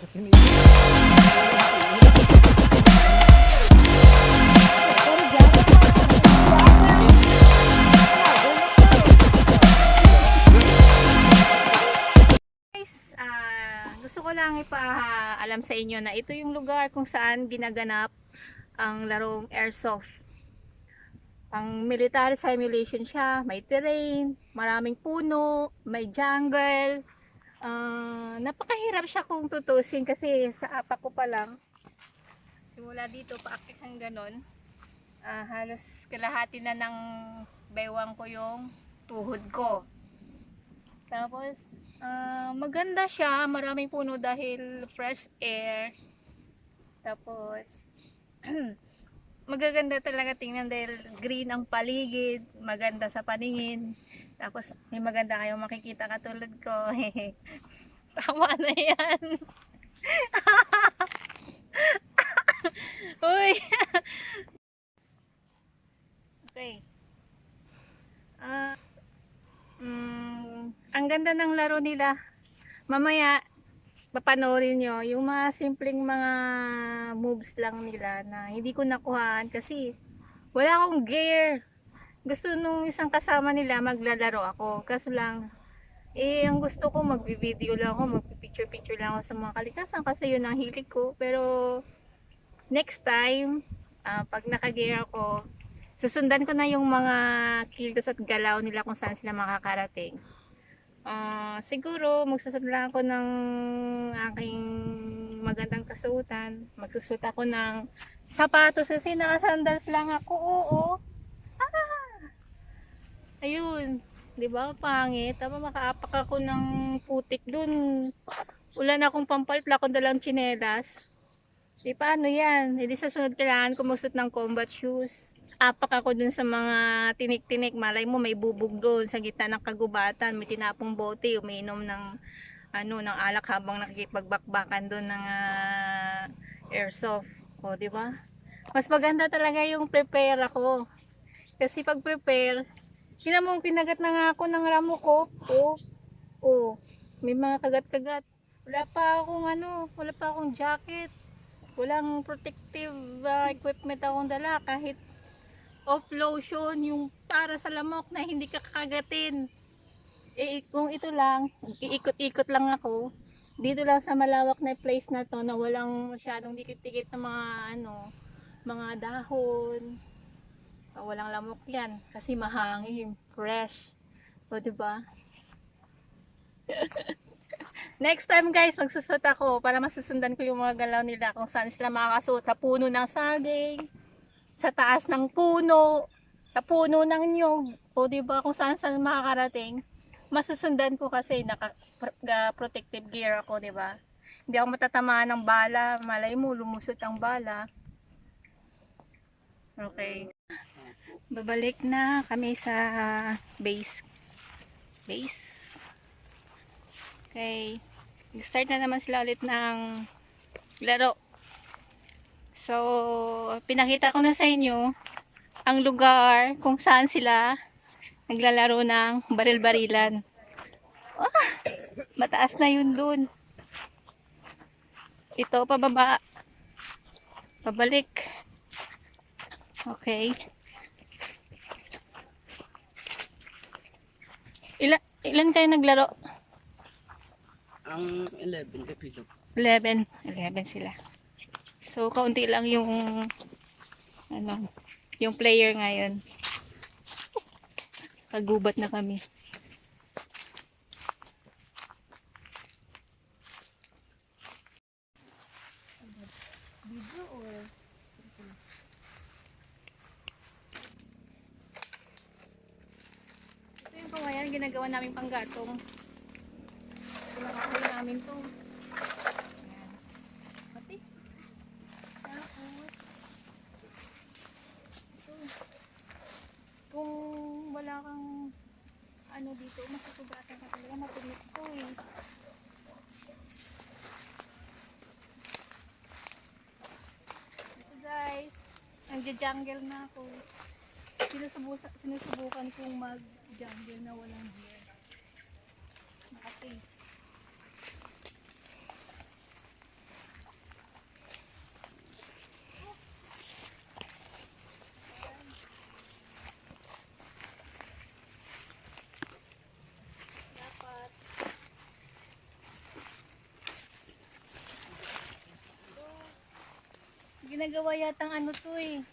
Guys, ah, gusto ko lang ipaalam sa inyo na ito yung lugar kung saan ginaganap ang larong airsoft. Ang military simulation siya, may terrain, maraming puno, may jungle. Ah, napakahirap siya kung tutusin kasi sa apa ko pa lang. Simula dito, paakit ng ganon. Ah, halos kalahati na ng baywang ko yung tuhod ko. Tapos, ah, maganda siya. Maraming puno dahil fresh air. Tapos, magaganda talaga tingnan dahil green ang paligid. Maganda sa paningin. Tapos, may maganda kayong makikita katulad ko. Tama na yan. Uy! okay. Ah, Mm, ang ganda ng laro nila. Mamaya, papanoorin nyo yung mga simpleng mga moves lang nila na hindi ko nakuhaan kasi wala akong gear. Gusto nung isang kasama nila maglalaro ako. Kaso lang, eh, ang gusto ko magbi-video lang ako, magpi-picture-picture lang ako sa mga kalikasan kasi yun ang hilig ko. Pero, next time, ah, pag naka-gear ako, susundan ko na yung mga kilos at galaw nila kung saan sila makakarating. Ah, siguro magsusot lang ako ng aking magandang kasuotan. Magsusot ako ng sapatos kasi nakasandals lang ako. Oo. Ah! Ayun. 'Di ba? Pangit. Tama makaapak ako ng putik dun. Wala na akong pampalit, wala akong dalang tsinelas. Di paano yan? Hindi sa sunod kailangan ko magsuot ng combat shoes apak ako dun sa mga tinik-tinik. Malay mo may bubog doon sa gitna ng kagubatan. May tinapong bote. Uminom ng ano ng alak habang nakikipagbakbakan doon ng ah, airsoft. O, di ba? Mas maganda talaga yung prepare ako. Kasi pag prepare, kina mo kinagat na nga ako ng ramo ko. O, o, may mga kagat-kagat. Wala pa akong ano, wala pa akong jacket. Walang protective ah, equipment akong dala kahit of lotion yung para sa lamok na hindi ka kakagatin. Eh, kung ito lang, iikot-ikot lang ako. Dito lang sa malawak na place na to na walang masyadong dikit-dikit na mga ano, mga dahon. Ah, Walang lamok yan kasi mahangin, fresh. O, di ba? Next time guys, magsusot ako para masusundan ko yung mga galaw nila kung saan sila makakasuot sa puno ng saging, sa taas ng puno, sa puno ng nyog, o di ba kung saan saan makakarating, masusundan ko kasi naka protective gear ako, di ba? Hindi ako matatamaan ng bala, malay mo lumusot ang bala. Okay. Babalik na kami sa base. Base. Okay. Start na naman sila ulit ng laro. So, pinakita ko na sa inyo ang lugar kung saan sila naglalaro ng baril-barilan. Ah, mataas na yun dun. Ito, pababa. Pabalik. Okay. Ilan, ilan kayo naglaro? Ang 11 kapilo. 11. 11 sila. So, kaunti lang yung ano, yung player ngayon. Kagubat na kami. Ito yung kawayan, ginagawa namin panggatong. Pinakakuha namin to. Ayan. Pati. Tapos, ito. Kung wala kang ano dito, masasugatan ka talaga, matulit to eh. Ito guys, nagja-jungle na ako. Sinusubukan, sinusubukan kong mag-jungle na walang gear. Ginagawa yatang ano to eh.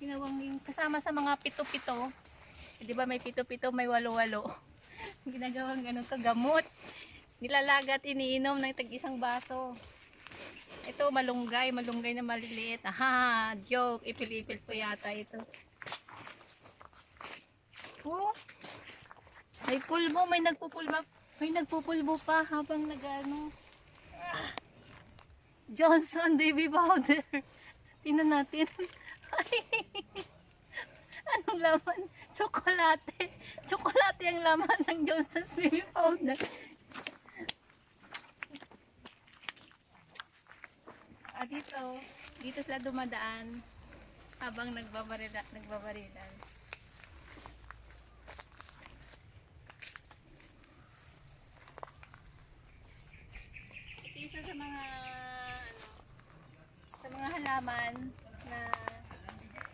Ginawang kasama sa mga pito-pito. Eh, di ba may pito-pito, may walo-walo. Ginagawang ano to, gamot. Nilalagat, iniinom ng tag-isang baso. Ito, malunggay. Malunggay na maliliit. Aha, joke. Ipil-ipil po yata ito. Oh, may pulbo. May nagpupulbo. May nagpupulbo pa habang nagano. Ah. Johnson baby powder. Tingnan natin. Anong laman? Tsokolate. Tsokolate ang laman ng Johnson's baby powder. Ah, dito. Dito sila dumadaan habang nagbabarila, nagbabarilan. Ito isa sa mga ano, sa mga halaman na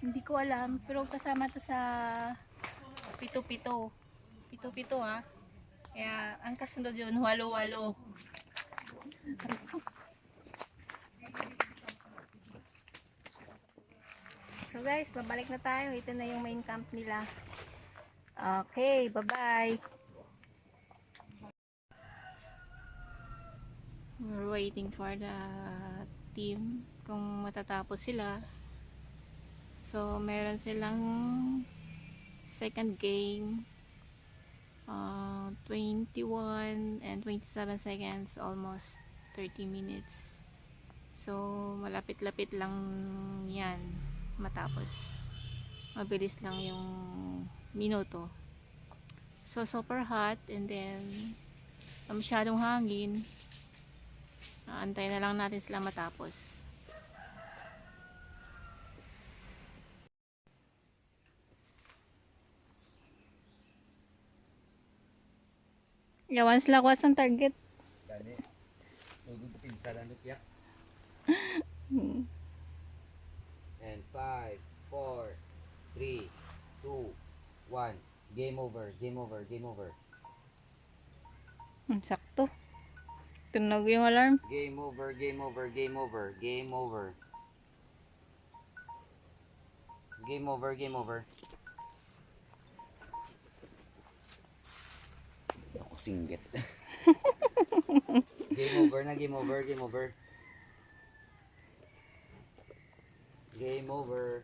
hindi ko alam pero kasama to sa pito-pito. Pito-pito ha. Kaya ang kasunod yun, walo-walo. So guys, babalik na tayo. Ito na yung main camp nila. Okay, bye-bye. We're waiting for the team kung matatapos sila. So, meron silang second game. Uh, 21 and 27 seconds, almost 30 minutes. So, malapit-lapit lang yan matapos. Mabilis lang yung minuto. So, super hot and then masyadong hangin. Antay na lang natin sila matapos. Yawan sila kuha sa target. Dani. Tugod ko pinsa lang yak. And 5, 4, 3, 2, 1. Game over, game over, game over. Hmm, sakto. Tunog yung alarm. Game over, game over, game over, game over. Game over, game over. Ako singgit. game over na, game over, game over. Game over.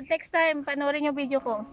Next time, panoorin yung video ko.